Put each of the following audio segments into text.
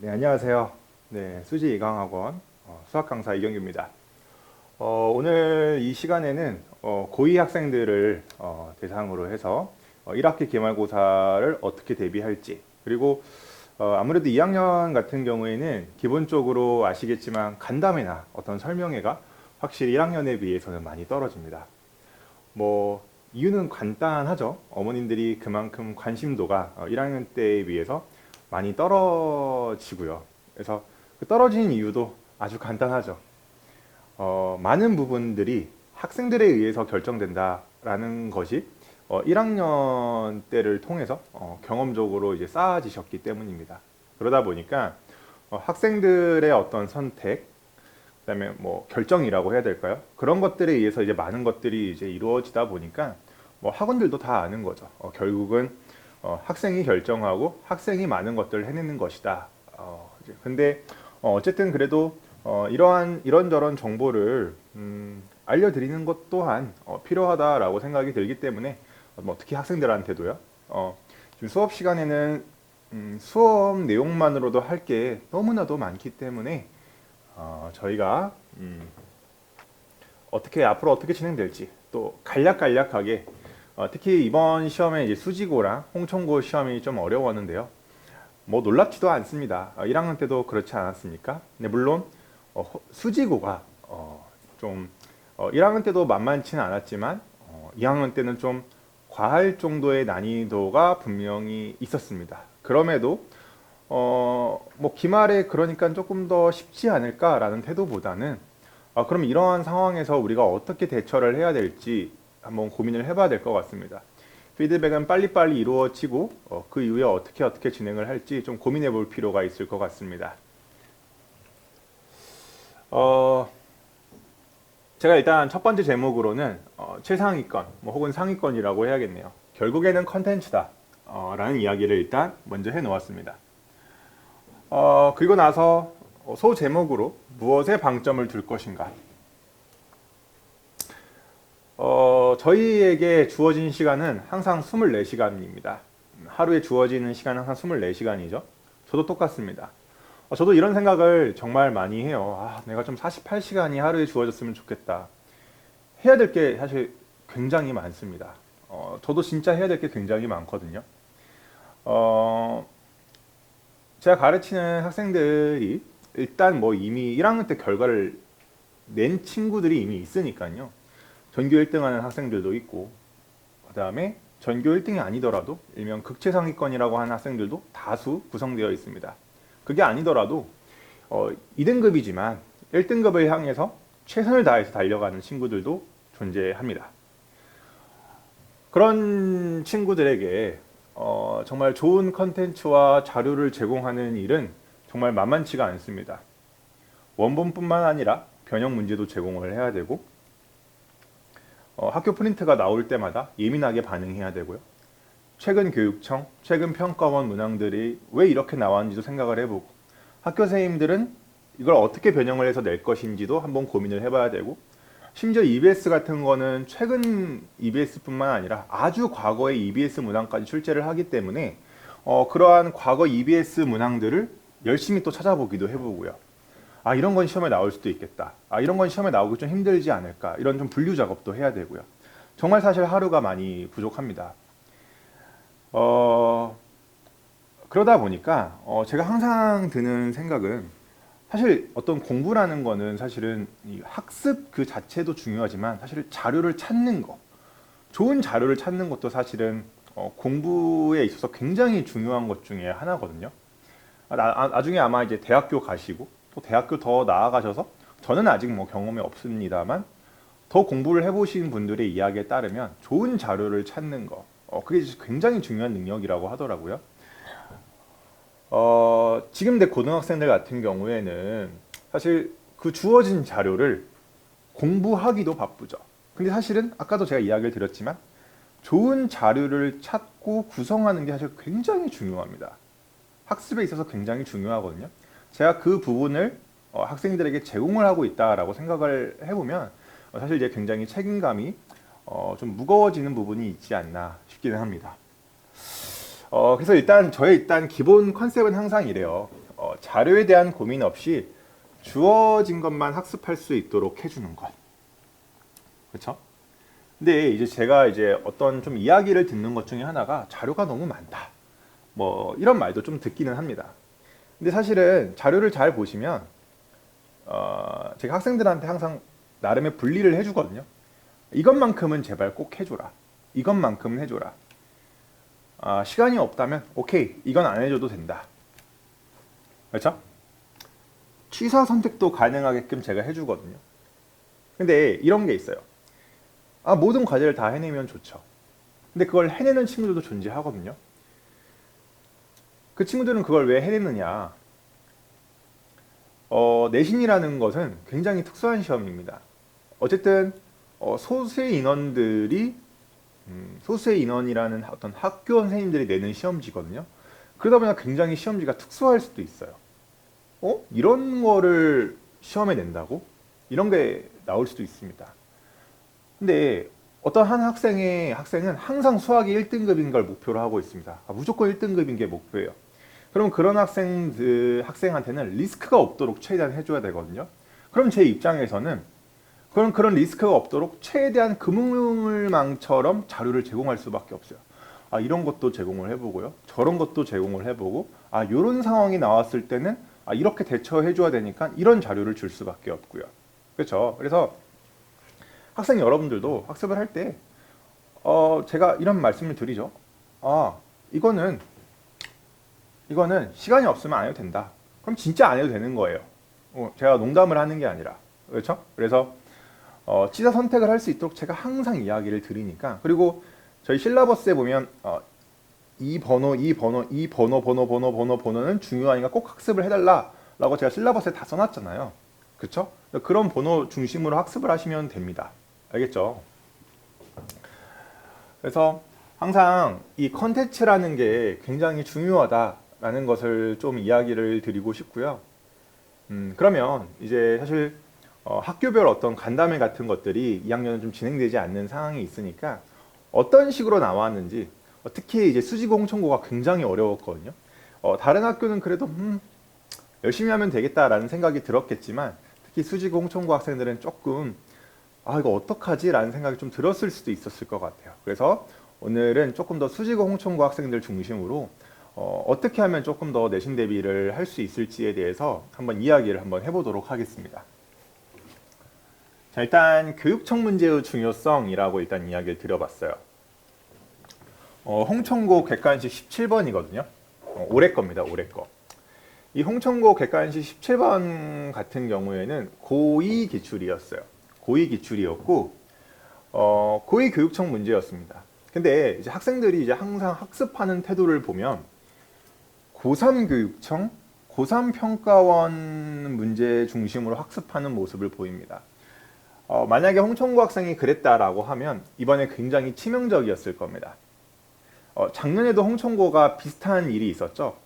네, 안녕하세요. 네, 수지 이강학원 어, 수학 강사 이경규입니다. 어, 오늘 이 시간에는 어, 고2 학생들을 어, 대상으로 해서 어, 1학기 기말고사를 어떻게 대비할지 그리고 어, 아무래도 2학년 같은 경우에는 기본적으로 아시겠지만 간담회나 어떤 설명회가 확실히 1학년에 비해서는 많이 떨어집니다. 뭐 이유는 간단하죠. 어머님들이 그만큼 관심도가 어, 1학년 때에 비해서 많이 떨어지고요. 그래서 그 떨어지는 이유도 아주 간단하죠. 어, 많은 부분들이 학생들에 의해서 결정된다라는 것이 어, 1학년 때를 통해서 어, 경험적으로 이제 쌓아지셨기 때문입니다. 그러다 보니까 어, 학생들의 어떤 선택, 그다음에 뭐 결정이라고 해야 될까요? 그런 것들에 의해서 이제 많은 것들이 이제 이루어지다 보니까 뭐 학원들도 다 아는 거죠. 어, 결국은 어, 학생이 결정하고 학생이 많은 것들을 해내는 것이다. 어, 근데 어, 어쨌든 그래도 어, 이러한 이런저런 정보를 음, 알려드리는 것 또한 어, 필요하다라고 생각이 들기 때문에 어, 뭐 특히 학생들한테도요. 어, 지금 수업 시간에는 음, 수업 내용만으로도 할 게 너무나도 많기 때문에 어, 저희가 음, 어떻게 앞으로 어떻게 진행될지 또 간략간략하게 어, 특히 이번 시험에 이제 수지고랑 홍천고 시험이 좀 어려웠는데요. 뭐 놀랍지도 않습니다. 어, 1학년 때도 그렇지 않았습니까? 근데 물론 어, 호- 수지고가 어, 좀 어, 1학년 때도 만만치는 않았지만 어, 2학년 때는 좀 과할 정도의 난이도가 분명히 있었습니다. 그럼에도 어, 뭐 기말에 그러니까 조금 더 쉽지 않을까라는 태도보다는 아, 그럼 이러한 상황에서 우리가 어떻게 대처를 해야 될지 한번 고민을 해봐야 될 것 같습니다. 피드백은 빨리빨리 이루어지고 어, 그 이후에 어떻게 어떻게 진행을 할지 좀 고민해 볼 필요가 있을 것 같습니다. 어, 제가 일단 첫 번째 제목으로는 어, 최상위권 뭐 혹은 상위권이라고 해야겠네요. 결국에는 컨텐츠다 어, 라는 이야기를 일단 먼저 해 놓았습니다. 어, 그리고 나서 어, 소 제목으로 무엇에 방점을 둘 것인가. 어, 저희에게 주어진 시간은 항상 24시간입니다. 하루에 주어지는 시간은 항상 24시간이죠. 저도 똑같습니다. 어, 저도 이런 생각을 정말 많이 해요. 아, 내가 좀 48시간이 하루에 주어졌으면 좋겠다. 해야 될 게 사실 굉장히 많습니다. 어, 저도 진짜 해야 될 게 굉장히 많거든요. 어, 제가 가르치는 학생들이 일단 뭐 이미 1학년 때 결과를 낸 친구들이 이미 있으니까요. 전교 1등 하는 학생들도 있고, 그 다음에 전교 1등이 아니더라도 일명 극최상위권이라고 하는 학생들도 다수 구성되어 있습니다. 그게 아니더라도 어, 2등급이지만 1등급을 향해서 최선을 다해서 달려가는 친구들도 존재합니다. 그런 친구들에게 어, 정말 좋은 컨텐츠와 자료를 제공하는 일은 정말 만만치가 않습니다. 원본뿐만 아니라 변형 문제도 제공을 해야 되고 어, 학교 프린트가 나올 때마다 예민하게 반응해야 되고요. 최근 교육청, 최근 평가원 문항들이 왜 이렇게 나왔는지도 생각을 해보고 학교 선생님들은 이걸 어떻게 변형을 해서 낼 것인지도 한번 고민을 해봐야 되고 심지어 EBS 같은 거는 최근 EBS뿐만 아니라 아주 과거의 EBS 문항까지 출제를 하기 때문에 어, 그러한 과거 EBS 문항들을 열심히 또 찾아보기도 해보고요. 아 이런 건 시험에 나올 수도 있겠다. 아 이런 건 시험에 나오기 좀 힘들지 않을까. 이런 좀 분류 작업도 해야 되고요. 정말 사실 하루가 많이 부족합니다. 어 그러다 보니까 어, 제가 항상 드는 생각은 사실 어떤 공부라는 거는 사실은 이 학습 그 자체도 중요하지만 사실 자료를 찾는 거, 좋은 자료를 찾는 것도 사실은 어, 공부에 있어서 굉장히 중요한 것 중에 하나거든요. 아, 나, 아, 나중에 아마 이제 대학교 가시고 또 대학교 더 나아가셔서 저는 아직 뭐 경험이 없습니다만 더 공부를 해보신 분들의 이야기에 따르면 좋은 자료를 찾는 거, 어, 그게 굉장히 중요한 능력이라고 하더라고요. 어, 지금 내 고등학생들 같은 경우에는 사실 그 주어진 자료를 공부하기도 바쁘죠. 근데 사실은 아까도 제가 이야기를 드렸지만 좋은 자료를 찾고 구성하는 게 사실 굉장히 중요합니다. 학습에 있어서 굉장히 중요하거든요. 제가 그 부분을 어, 학생들에게 제공을 하고 있다라고 생각을 해보면 어, 사실 이제 굉장히 책임감이 어, 좀 무거워지는 부분이 있지 않나 싶기는 합니다. 어, 그래서 일단 저의 일단 기본 컨셉은 항상 이래요. 어, 자료에 대한 고민 없이 주어진 것만 학습할 수 있도록 해주는 것. 그렇죠? 근데 이제 제가 이제 어떤 좀 이야기를 듣는 것 중에 하나가 자료가 너무 많다. 뭐 이런 말도 좀 듣기는 합니다. 근데 사실은 자료를 잘 보시면 어, 제가 학생들한테 항상 나름의 분리를 해주거든요. 이것만큼은 제발 꼭 해줘라. 이것만큼은 해줘라. 아, 시간이 없다면 오케이 이건 안 해줘도 된다. 그렇죠? 취사 선택도 가능하게끔 제가 해주거든요. 근데 이런 게 있어요. 아 모든 과제를 다 해내면 좋죠. 근데 그걸 해내는 친구들도 존재하거든요. 그 친구들은 그걸 왜 해내느냐? 어, 내신이라는 것은 굉장히 특수한 시험입니다. 어쨌든 어, 소수의 인원들이 음, 소수의 인원이라는 어떤 학교 선생님들이 내는 시험지거든요. 그러다 보니까 굉장히 시험지가 특수할 수도 있어요. 어? 이런 거를 시험에 낸다고? 이런 게 나올 수도 있습니다. 근데 어떤 한 학생의 학생은 항상 수학이 1등급인 걸 목표로 하고 있습니다. 아, 무조건 1등급인 게 목표예요. 그럼 그런 학생 들 학생한테는 리스크가 없도록 최대한 해줘야 되거든요. 그럼 제 입장에서는 그런 그런 리스크가 없도록 최대한 그물망처럼 자료를 제공할 수밖에 없어요. 아 이런 것도 제공을 해보고요. 저런 것도 제공을 해보고 아 이런 상황이 나왔을 때는 아 이렇게 대처해줘야 되니까 이런 자료를 줄 수밖에 없고요. 그렇죠. 그래서 학생 여러분들도 학습을 할 때 어, 제가 이런 말씀을 드리죠. 아 이거는 이거는 시간이 없으면 안 해도 된다. 그럼 진짜 안 해도 되는 거예요. 어, 제가 농담을 하는 게 아니라 그렇죠? 그래서 어, 치사 선택을 할 수 있도록 제가 항상 이야기를 드리니까 그리고 저희 실라버스에 보면 어, 이 번호, 이 번호, 이 번호, 번호, 번호, 번호, 번호는 중요하니까 꼭 학습을 해달라 라고 제가 실라버스에 다 써놨잖아요. 그렇죠? 그런 번호 중심으로 학습을 하시면 됩니다. 알겠죠? 그래서 항상 이 컨텐츠라는 게 굉장히 중요하다 라는 것을 좀 이야기를 드리고 싶고요. 음, 그러면 이제 사실 어, 학교별 어떤 간담회 같은 것들이 2학년은 좀 진행되지 않는 상황이 있으니까 어떤 식으로 나왔는지 어, 특히 이제 수지공 청고가 굉장히 어려웠거든요. 어, 다른 학교는 그래도 음, 열심히 하면 되겠다라는 생각이 들었겠지만 특히 수지공 청고 학생들은 조금 아 이거 어떡하지 라는 생각이 좀 들었을 수도 있었을 것 같아요. 그래서 오늘은 조금 더 수지공 홍청고 학생들 중심으로 어, 어떻게 하면 조금 더 내신 대비를 할 수 있을지에 대해서 한번 이야기를 한번 해보도록 하겠습니다. 자, 일단 교육청 문제의 중요성이라고 일단 이야기를 드려봤어요. 어, 홍천고 객관식 17번이거든요. 어, 올해 겁니다. 올해 거. 이 홍천고 객관식 17번 같은 경우에는 고2 기출이었어요. 고2 기출이었고 어, 고2 교육청 문제였습니다. 근데 이제 학생들이 이제 항상 학습하는 태도를 보면 고3 교육청, 고3 평가원 문제 중심으로 학습하는 모습을 보입니다. 어, 만약에 홍천고 학생이 그랬다라고 하면 이번에 굉장히 치명적이었을 겁니다. 어, 작년에도 홍천고가 비슷한 일이 있었죠.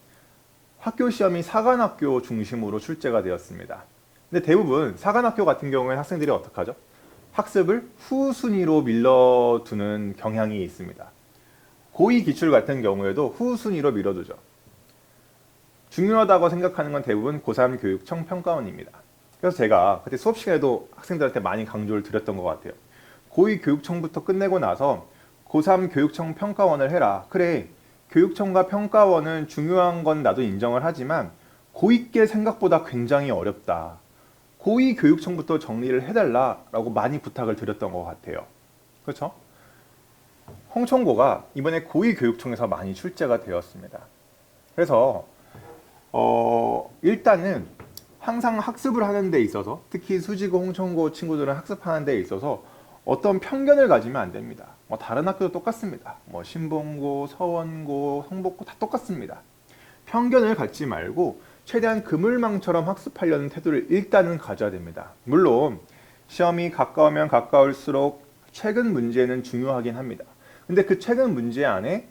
학교 시험이 사관학교 중심으로 출제가 되었습니다. 근데 대부분 사관학교 같은 경우에는 학생들이 어떻게 하죠? 학습을 후순위로 밀어두는 경향이 있습니다. 고2 기출 같은 경우에도 후순위로 밀어두죠. 중요하다고 생각하는 건 대부분 고3 교육청 평가원입니다. 그래서 제가 그때 수업 시간에도 학생들한테 많이 강조를 드렸던 것 같아요. 고2 교육청부터 끝내고 나서 고3 교육청 평가원을 해라. 그래, 교육청과 평가원은 중요한 건 나도 인정을 하지만 고2께 생각보다 굉장히 어렵다. 고2 교육청부터 정리를 해달라라고 많이 부탁을 드렸던 것 같아요. 그렇죠? 홍천고가 이번에 고2 교육청에서 많이 출제가 되었습니다. 그래서 어, 일단은 항상 학습을 하는 데 있어서 특히 수지고 홍천고 친구들은 학습하는 데 있어서 어떤 편견을 가지면 안 됩니다. 뭐 다른 학교도 똑같습니다. 뭐 신봉고, 서원고, 성복고 다 똑같습니다. 편견을 갖지 말고 최대한 그물망처럼 학습하려는 태도를 일단은 가져야 됩니다. 물론 시험이 가까우면 가까울수록 최근 문제는 중요하긴 합니다. 근데 그 최근 문제 안에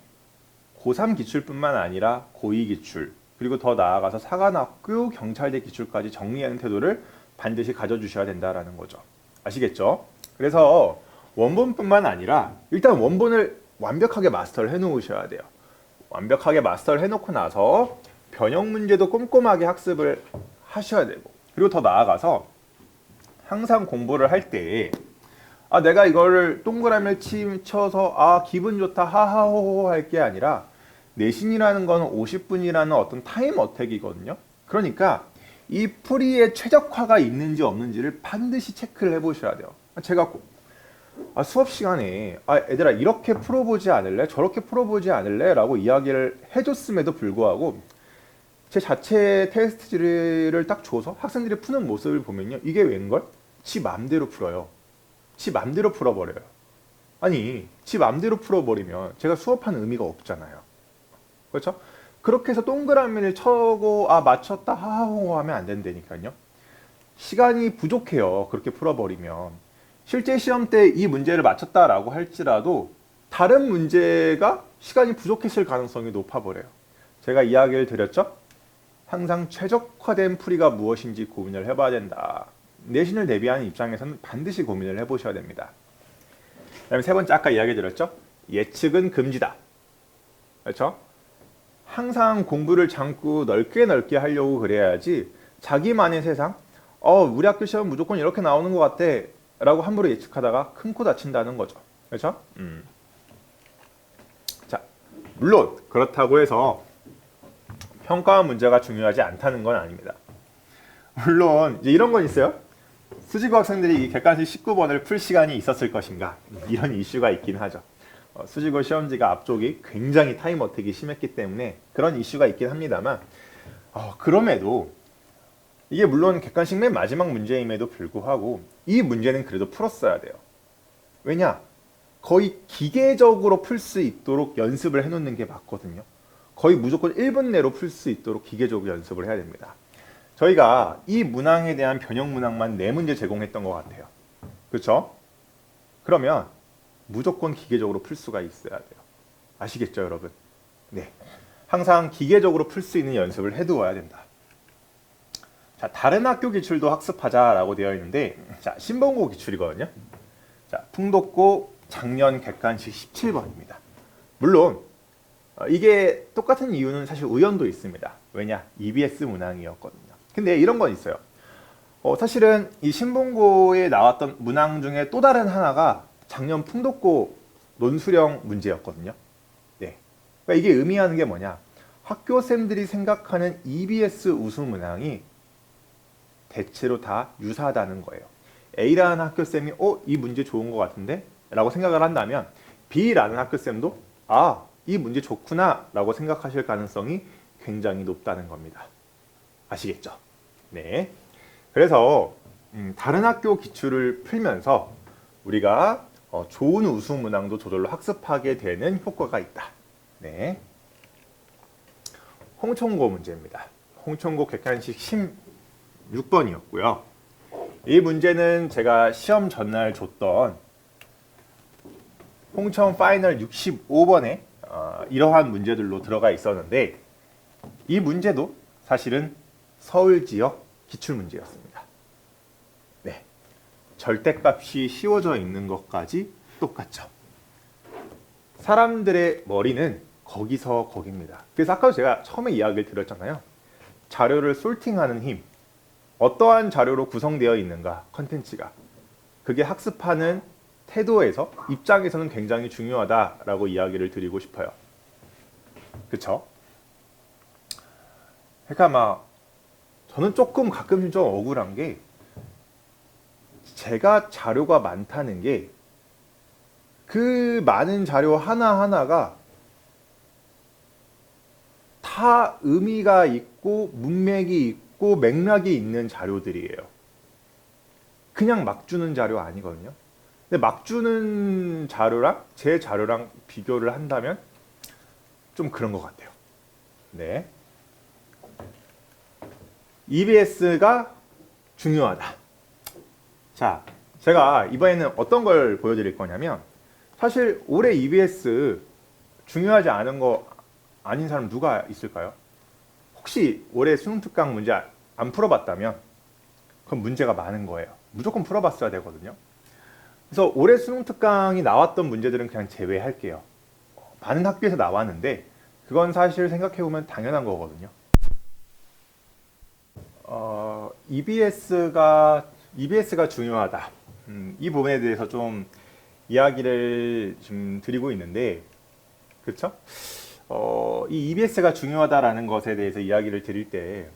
고3 기출뿐만 아니라 고2 기출, 그리고 더 나아가서 사관학교 경찰대 기출까지 정리하는 태도를 반드시 가져주셔야 된다라는 거죠. 아시겠죠? 그래서 원본뿐만 아니라 일단 원본을 완벽하게 마스터를 해놓으셔야 돼요. 완벽하게 마스터를 해놓고 나서 변형 문제도 꼼꼼하게 학습을 하셔야 되고 그리고 더 나아가서 항상 공부를 할 때 아, 내가 이거를 동그라미를 치- 쳐서 아, 기분 좋다 하하호호 할 게 아니라 내신이라는 건 50분이라는 어떤 타임 어택이거든요. 그러니까 이 풀이의 최적화가 있는지 없는지를 반드시 체크를 해보셔야 돼요. 제가 꼭, 아, 수업 시간에 아, 얘들아 이렇게 풀어보지 않을래? 저렇게 풀어보지 않을래? 라고 이야기를 해줬음에도 불구하고 제 자체 테스트지를 딱 줘서 학생들이 푸는 모습을 보면요. 이게 웬걸? 지 맘대로 풀어요. 지 맘대로 풀어버려요. 아니, 지 맘대로 풀어버리면 제가 수업하는 의미가 없잖아요. 그렇죠? 그렇게 해서 동그라미를 쳐고 아 맞췄다 하하호 하면 안 된다니까요. 시간이 부족해요. 그렇게 풀어버리면 실제 시험 때 이 문제를 맞췄다라고 할지라도 다른 문제가 시간이 부족했을 가능성이 높아 버려요. 제가 이야기를 드렸죠. 항상 최적화된 풀이가 무엇인지 고민을 해봐야 된다. 내신을 대비하는 입장에서는 반드시 고민을 해보셔야 됩니다. 그다음에 세 번째 아까 이야기 드렸죠. 예측은 금지다. 그렇죠? 항상 공부를 자꾸 넓게 넓게 하려고 그래야지 자기만의 세상 어 우리 학교 시험 무조건 이렇게 나오는 것 같아 라고 함부로 예측하다가 큰 코 다친다는 거죠. 그렇죠? 음. 자 물론 그렇다고 해서 평가 문제가 중요하지 않다는 건 아닙니다. 물론 이제 이런 건 있어요. 수지고 학생들이 이 객관식 19번을 풀 시간이 있었을 것인가? 이런 이슈가 있긴 하죠. 어, 수지고 시험지가 앞쪽이 굉장히 타임 어택이 심했기 때문에 그런 이슈가 있긴 합니다만 어, 그럼에도 이게 물론 객관식 맨 마지막 문제임에도 불구하고 이 문제는 그래도 풀었어야 돼요. 왜냐? 거의 기계적으로 풀 수 있도록 연습을 해놓는 게 맞거든요. 거의 무조건 1분 내로 풀 수 있도록 기계적으로 연습을 해야 됩니다. 저희가 이 문항에 대한 변형 문항만 네 문제 제공했던 것 같아요. 그렇죠? 그러면 무조건 기계적으로 풀 수가 있어야 돼요. 아시겠죠, 여러분? 네. 항상 기계적으로 풀 수 있는 연습을 해두어야 된다. 자, 다른 학교 기출도 학습하자라고 되어 있는데, 자, 신봉고 기출이거든요. 자, 풍독고 작년 객관식 17번입니다. 물론, 어, 이게 똑같은 이유는 사실 우연도 있습니다. 왜냐? EBS 문항이었거든요. 근데 이런 건 있어요. 어, 사실은 이 신봉고에 나왔던 문항 중에 또 다른 하나가 작년 풍독고 논수령 문제였거든요. 네. 그러니까 이게 의미하는 게 뭐냐? 학교생들이 생각하는 EBS 우수 문항이 대체로 다 유사하다는 거예요. A라는 학교쌤이 어, 이 문제 좋은 것 같은데? 라고 생각을 한다면 B라는 학교쌤도 아, 이 문제 좋구나 라고 생각하실 가능성이 굉장히 높다는 겁니다. 아시겠죠? 네. 그래서 음, 다른 학교 기출을 풀면서 우리가 어, 좋은 우수 문항도 저절로 학습하게 되는 효과가 있다. 네. 홍천고 문제입니다. 홍천고 객관식 16번이었고요. 이 문제는 제가 시험 전날 줬던 홍천 파이널 65번에 어, 이러한 문제들로 들어가 있었는데 이 문제도 사실은 서울 지역 기출 문제였습니다. 네. 절대값이 씌워져 있는 것까지 똑같죠. 사람들의 머리는 거기서 거깁니다. 그래서 아까도 제가 처음에 이야기를 드렸잖아요. 자료를 솔팅하는 힘. 어떠한 자료로 구성되어 있는가, 컨텐츠가. 그게 학습하는 태도에서, 입장에서는 굉장히 중요하다라고 이야기를 드리고 싶어요. 그쵸? 그러니까 막, 저는 조금 가끔씩 좀 억울한 게, 제가 자료가 많다는 게, 그 많은 자료 하나하나가 다 의미가 있고 문맥이 있고 맥락이 있는 자료들이에요. 그냥 막 주는 자료 아니거든요. 근데 막 주는 자료랑 제 자료랑 비교를 한다면 좀 그런 것 같아요. 네. EBS가 중요하다. 자, 제가 이번에는 어떤 걸 보여드릴 거냐면 사실 올해 EBS 중요하지 않은 거 아닌 사람 누가 있을까요? 혹시 올해 수능 특강 문제 안 풀어봤다면 그럼 문제가 많은 거예요. 무조건 풀어봤어야 되거든요. 그래서 올해 수능 특강이 나왔던 문제들은 그냥 제외할게요. 많은 학교에서 나왔는데 그건 사실 생각해 보면 당연한 거거든요. 어, EBS가 EBS가 중요하다. 음, 이 부분에 대해서 좀 이야기를 좀 드리고 있는데, 그렇죠? 어, 이 EBS가 중요하다라는 것에 대해서 이야기를 드릴 때,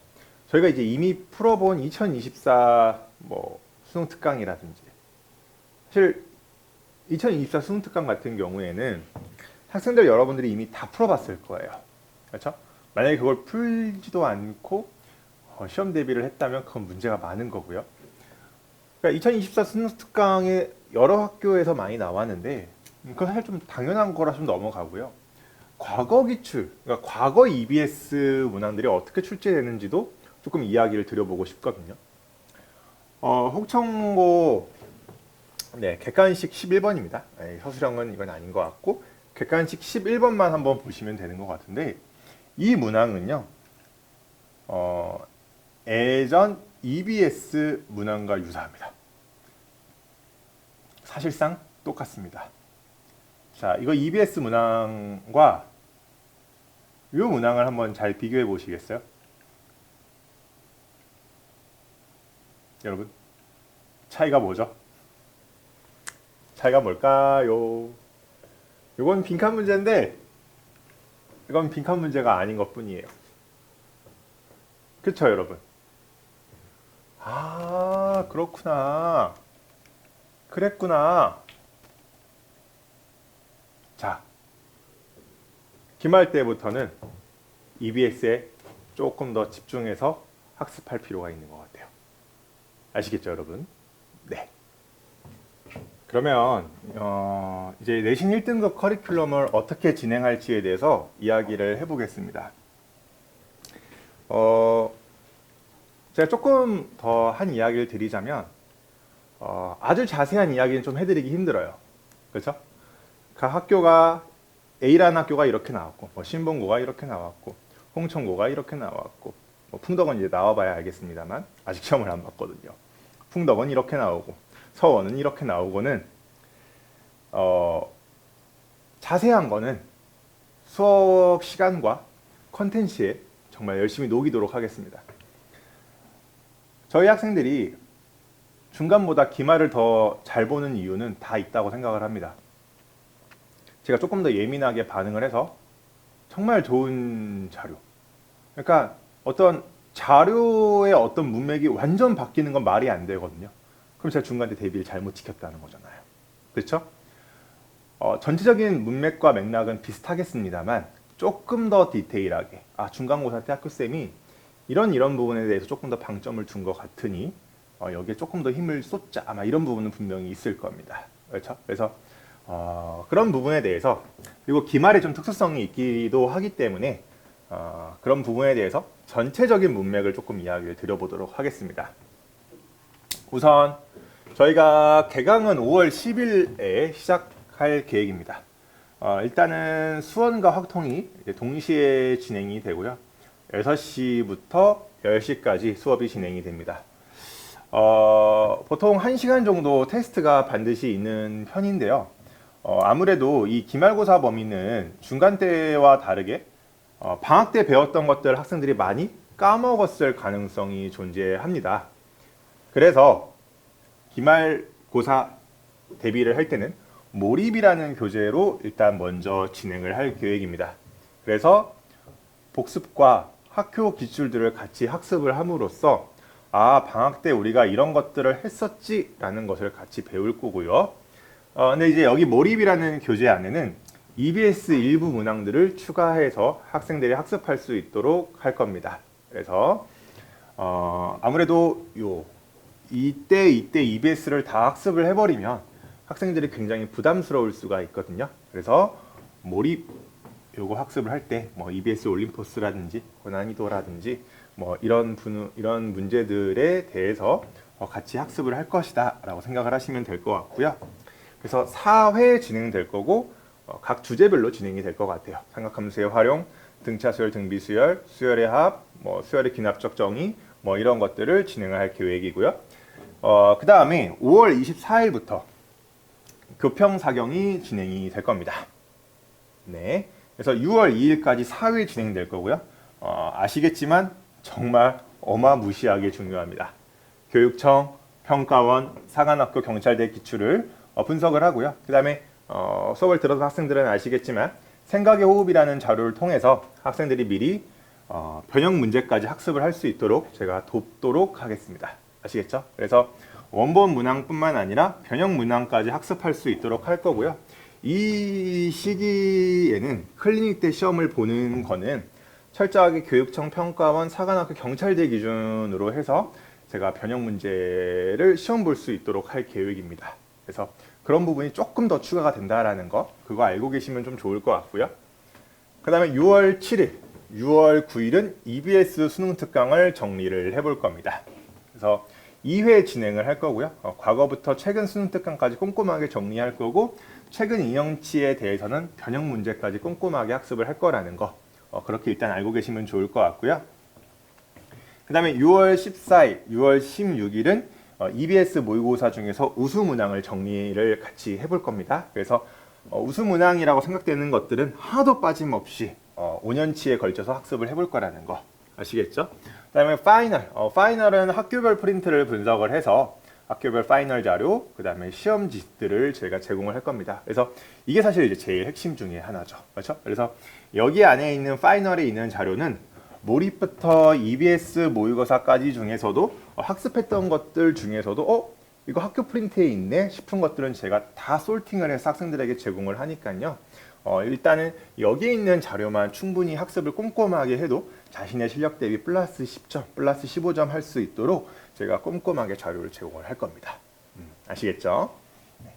저희가 이제 이미 풀어본 2024뭐 수능 특강이라든지, 사실 2024 수능 특강 같은 경우에는 학생들 여러분들이 이미 다 풀어봤을 거예요. 그렇죠? 만약에 그걸 풀지도 않고 어, 시험 대비를 했다면 그건 문제가 많은 거고요. 그러니까 2024 수능 특강에 여러 학교에서 많이 나왔는데 그건 사실 좀 당연한 거라 좀 넘어가고요. 과거 기출, 그러니까 과거 EBS 문항들이 어떻게 출제되는지도 조금 이야기를 드려보고 싶거든요. 어, 혹청고 네, 객관식 11번입니다. 서술형은 이건 아닌 것 같고 객관식 11번만 한번 보시면 되는 것 같은데 이 문항은요. 어, 예전 EBS 문항과 유사합니다. 사실상 똑같습니다. 자, 이거 EBS 문항과 이 문항을 한번 잘 비교해 보시겠어요? 여러분, 차이가 뭐죠? 차이가 뭘까요? 이건 빈칸 문제인데 이건 빈칸 문제가 아닌 것 뿐이에요. 그쵸, 여러분? 아, 그렇구나. 그랬구나. 자, 기말 때부터는 EBS에 조금 더 집중해서 학습할 필요가 있는 것 같아요. 아시겠죠, 여러분? 네. 그러면 어, 이제 내신 1등급 커리큘럼을 어떻게 진행할지에 대해서 이야기를 해보겠습니다. 어, 제가 조금 더 한 이야기를 드리자면 어, 아주 자세한 이야기는 좀 해드리기 힘들어요. 그렇죠? 각 학교가 A라는 학교가 이렇게 나왔고, 뭐 신봉고가 이렇게 나왔고, 홍천고가 이렇게 나왔고, 뭐 풍덕은 이제 나와봐야 알겠습니다만 아직 시험을 안 봤거든요. 풍덕은 이렇게 나오고, 서원은 이렇게 나오고는 어, 자세한 거는 수업 시간과 컨텐츠에 정말 열심히 녹이도록 하겠습니다. 저희 학생들이 중간보다 기말을 더 잘 보는 이유는 다 있다고 생각을 합니다. 제가 조금 더 예민하게 반응을 해서 정말 좋은 자료. 그러니까 어떤 자료의 어떤 문맥이 완전 바뀌는 건 말이 안 되거든요. 그럼 제가 중간에 대비를 잘못 지켰다는 거잖아요. 그렇죠? 어, 전체적인 문맥과 맥락은 비슷하겠습니다만 조금 더 디테일하게 아 중간고사 때 학교쌤이 이런 이런 부분에 대해서 조금 더 방점을 둔 것 같으니 어, 여기에 조금 더 힘을 쏟자 아마 이런 부분은 분명히 있을 겁니다. 그렇죠? 그래서 어, 그런 부분에 대해서 그리고 기말에 좀 특수성이 있기도 하기 때문에 어, 그런 부분에 대해서 전체적인 문맥을 조금 이야기를 드려보도록 하겠습니다. 우선 저희가 개강은 5월 10일에 시작할 계획입니다. 어, 일단은 수원과 확통이 동시에 진행이 되고요. 6시부터 10시까지 수업이 진행이 됩니다. 어, 보통 1시간 정도 테스트가 반드시 있는 편인데요. 어, 아무래도 이 기말고사 범위는 중간 때와 다르게 어, 방학 때 배웠던 것들 학생들이 많이 까먹었을 가능성이 존재합니다. 그래서 기말고사 대비를 할 때는 몰입이라는 교재로 일단 먼저 진행을 할 계획입니다. 그래서 복습과 학교 기출들을 같이 학습을 함으로써 아 방학 때 우리가 이런 것들을 했었지라는 것을 같이 배울 거고요. 어, 근데 이제 여기 몰입이라는 교재 안에는 EBS 일부 문항들을 추가해서 학생들이 학습할 수 있도록 할 겁니다. 그래서 어, 아무래도 요 이때 이때 EBS를 다 학습을 해버리면 학생들이 굉장히 부담스러울 수가 있거든요. 그래서 몰입 요거 학습을 할 때 뭐 EBS 올림포스라든지 고난이도라든지 뭐 이런 분 이런 문제들에 대해서 어, 같이 학습을 할 것이다라고 생각을 하시면 될 것 같고요. 그래서 4회 진행될 거고 어, 각 주제별로 진행이 될 것 같아요. 삼각함수의 활용, 등차 수열, 등비 수열, 수열의 합, 뭐 수열의 기납적 정의, 뭐 이런 것들을 진행을 할 계획이고요. 어, 그 다음에 5월 24일부터 교평 사경이 진행이 될 겁니다. 네. 그래서 6월 2일까지 4회 진행될 거고요. 어, 아시겠지만 정말 어마무시하게 중요합니다. 교육청, 평가원, 사관학교, 경찰대 기출을 어, 분석을 하고요. 그 다음에 어, 수업을 들어서 학생들은 아시겠지만 생각의 호흡이라는 자료를 통해서 학생들이 미리 어, 변형 문제까지 학습을 할 수 있도록 제가 돕도록 하겠습니다. 아시겠죠? 그래서 원본 문항뿐만 아니라 변형 문항까지 학습할 수 있도록 할 거고요. 이 시기에는 클리닉 때 시험을 보는 거는 철저하게 교육청 평가원 사관학교 경찰대 기준으로 해서 제가 변형 문제를 시험 볼 수 있도록 할 계획입니다. 그래서 그런 부분이 조금 더 추가가 된다라는 거 그거 알고 계시면 좀 좋을 것 같고요. 그 다음에 6월 7일, 6월 9일은 EBS 수능 특강을 정리를 해볼 겁니다. 그래서 2회 진행을 할 거고요. 어, 과거부터 최근 수능 특강까지 꼼꼼하게 정리할 거고 최근 인형치에 대해서는 변형 문제까지 꼼꼼하게 학습을 할 거라는 거 어, 그렇게 일단 알고 계시면 좋을 것 같고요. 그 다음에 6월 14일, 6월 16일은 어, EBS 모의고사 중에서 우수 문항을 정리를 같이 해볼 겁니다. 그래서 어, 우수 문항이라고 생각되는 것들은 하나도 빠짐없이 어, 5년치에 걸쳐서 학습을 해볼 거라는 거 아시겠죠? 그 다음에 파이널, 어, 파이널은 학교별 프린트를 분석을 해서 학교별 파이널 자료, 그 다음에 시험지들을 제가 제공을 할 겁니다. 그래서 이게 사실 이제 제일 핵심 중에 하나죠. 그렇죠? 그래서 여기 안에 있는 파이널에 있는 자료는 몰입부터 EBS 모의고사까지 중에서도 어, 학습했던 것들 중에서도 어 이거 학교 프린트에 있네 싶은 것들은 제가 다 솔팅을 해서 학생들에게 제공을 하니까요. 어, 일단은 여기에 있는 자료만 충분히 학습을 꼼꼼하게 해도 자신의 실력 대비 플러스 10점, 플러스 15점 할 수 있도록 제가 꼼꼼하게 자료를 제공을 할 겁니다. 음, 아시겠죠? 네.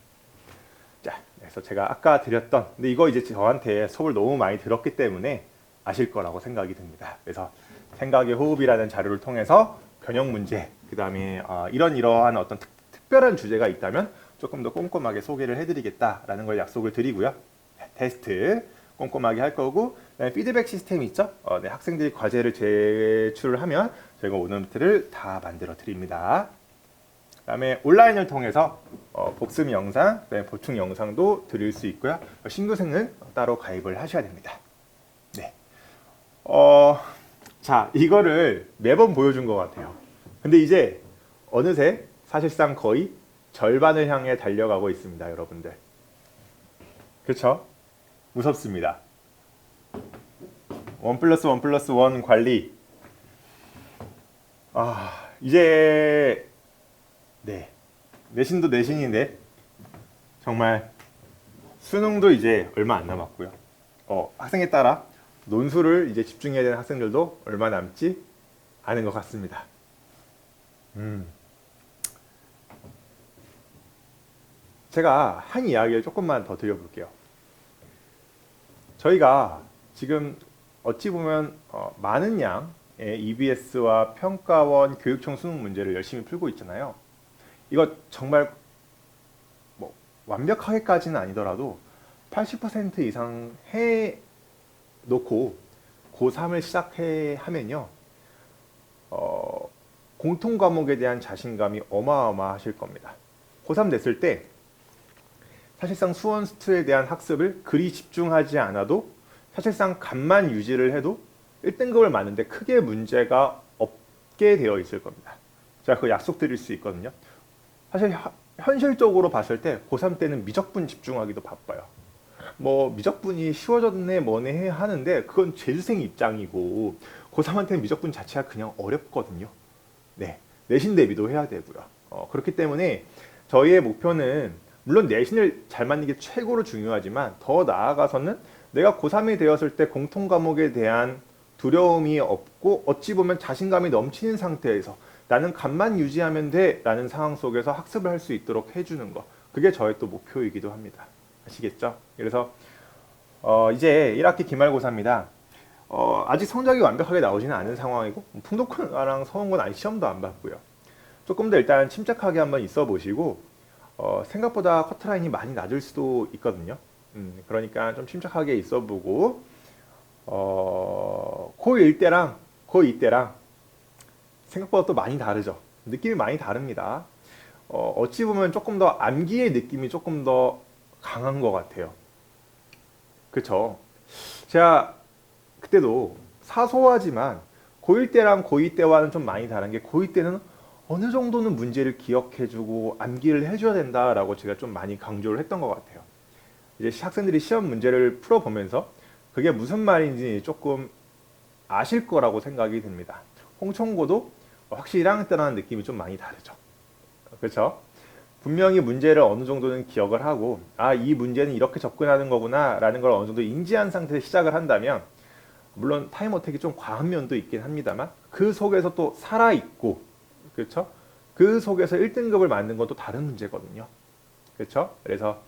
자, 그래서 제가 아까 드렸던, 근데 이거 이제 저한테 수업을 너무 많이 들었기 때문에 아실 거라고 생각이 듭니다. 그래서 생각의 호흡이라는 자료를 통해서 변형 문제, 그 다음에 어, 이런 이러한 어떤 특, 특별한 주제가 있다면 조금 더 꼼꼼하게 소개를 해드리겠다라는 걸 약속을 드리고요. 네, 테스트 꼼꼼하게 할 거고 그다음에 피드백 시스템이 있죠. 어, 네, 학생들이 과제를 제출을 하면 저희가 오너트를 다 만들어 드립니다. 그다음에 온라인을 통해서 어, 복습 영상, 그다음에 보충 영상도 드릴 수 있고요. 신규생은 따로 가입을 하셔야 됩니다. 네. 어, 자, 이거를 매번 보여준 것 같아요. 근데 이제 어느새 사실상 거의 절반을 향해 달려가고 있습니다, 여러분들. 그렇죠? 무섭습니다. 원 플러스 원 플러스 원 관리. 아, 이제 네. 내신도 내신인데 정말 수능도 이제 얼마 안 남았고요. 어, 학생에 따라 논술을 이제 집중해야 되는 학생들도 얼마 남지 않은 것 같습니다. 음. 제가 한 이야기를 조금만 더 드려볼게요. 저희가 지금 어찌 보면 어, 많은 양의 EBS와 평가원 교육청 수능 문제를 열심히 풀고 있잖아요. 이거 정말 뭐 완벽하게까지는 아니더라도 80% 이상 해 놓고 고3을 시작해 하면요. 어, 공통 과목에 대한 자신감이 어마어마하실 겁니다. 고3 됐을 때 사실상 수원 스투에 대한 학습을 그리 집중하지 않아도 사실상 감만 유지를 해도 1등급을 맞는데 크게 문제가 없게 되어 있을 겁니다. 제가 그 약속 드릴 수 있거든요. 사실 하, 현실적으로 봤을 때 고3 때는 미적분 집중하기도 바빠요. 뭐 미적분이 쉬워졌네 뭐네 해 하는데 그건 재수생 입장이고 고3한테는 미적분 자체가 그냥 어렵거든요. 네. 내신 대비도 해야 되고요. 어, 그렇기 때문에 저희의 목표는 물론 내신을 잘 맞는 게 최고로 중요하지만 더 나아가서는 내가 고3이 되었을 때 공통 과목에 대한 두려움이 없고 어찌 보면 자신감이 넘치는 상태에서 나는 감만 유지하면 돼 라는 상황 속에서 학습을 할 수 있도록 해주는 거 그게 저의 또 목표이기도 합니다. 아시겠죠? 그래서 어, 이제 1학기 기말고사입니다. 어, 아직 성적이 완벽하게 나오지는 않은 상황이고 풍독과랑 서원권 아직 시험도 안 봤고요. 조금 더 일단 침착하게 한번 있어 보시고 어, 생각보다 커트라인이 많이 낮을 수도 있거든요. 음, 그러니까 좀 침착하게 있어 보고 어, 고1 때랑 고2 때랑 생각보다 또 많이 다르죠. 느낌이 많이 다릅니다. 어, 어찌 보면 조금 더 암기의 느낌이 조금 더 강한 것 같아요. 그쵸? 제가 그때도 사소하지만 고1 때랑 고2 때와는 좀 많이 다른 게 고2 때는 어느 정도는 문제를 기억해주고 암기를 해줘야 된다라고 제가 좀 많이 강조를 했던 것 같아요. 이제 학생들이 시험 문제를 풀어보면서 그게 무슨 말인지 조금 아실 거라고 생각이 듭니다. 홍천고도 확실히 1학년 때라는 느낌이 좀 많이 다르죠. 그렇죠? 분명히 문제를 어느 정도는 기억을 하고 아 이 문제는 이렇게 접근하는 거구나 라는 걸 어느 정도 인지한 상태에서 시작을 한다면 물론 타임 어택이 좀 과한 면도 있긴 합니다만 그 속에서 또 살아 있고 그렇죠? 그 속에서 1등급을 만든 것도 다른 문제거든요. 그렇죠? 그래서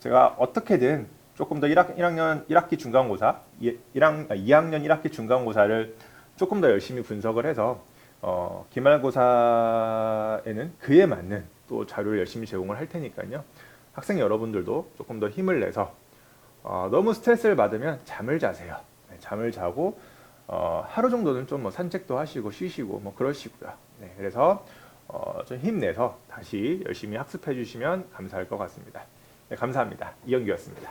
제가 어떻게든 조금 더 1학, 1학년 1학기 중간고사, 1학, 2학년 1학기 중간고사를 조금 더 열심히 분석을 해서 어, 기말고사에는 그에 맞는 또 자료를 열심히 제공을 할 테니까요. 학생 여러분들도 조금 더 힘을 내서 어, 너무 스트레스를 받으면 잠을 자세요. 네, 잠을 자고 어, 하루 정도는 좀 뭐 산책도 하시고 쉬시고 뭐 그러시고요. 네, 그래서 어, 좀 힘내서 다시 열심히 학습해 주시면 감사할 것 같습니다. 네, 감사합니다. 이영규였습니다.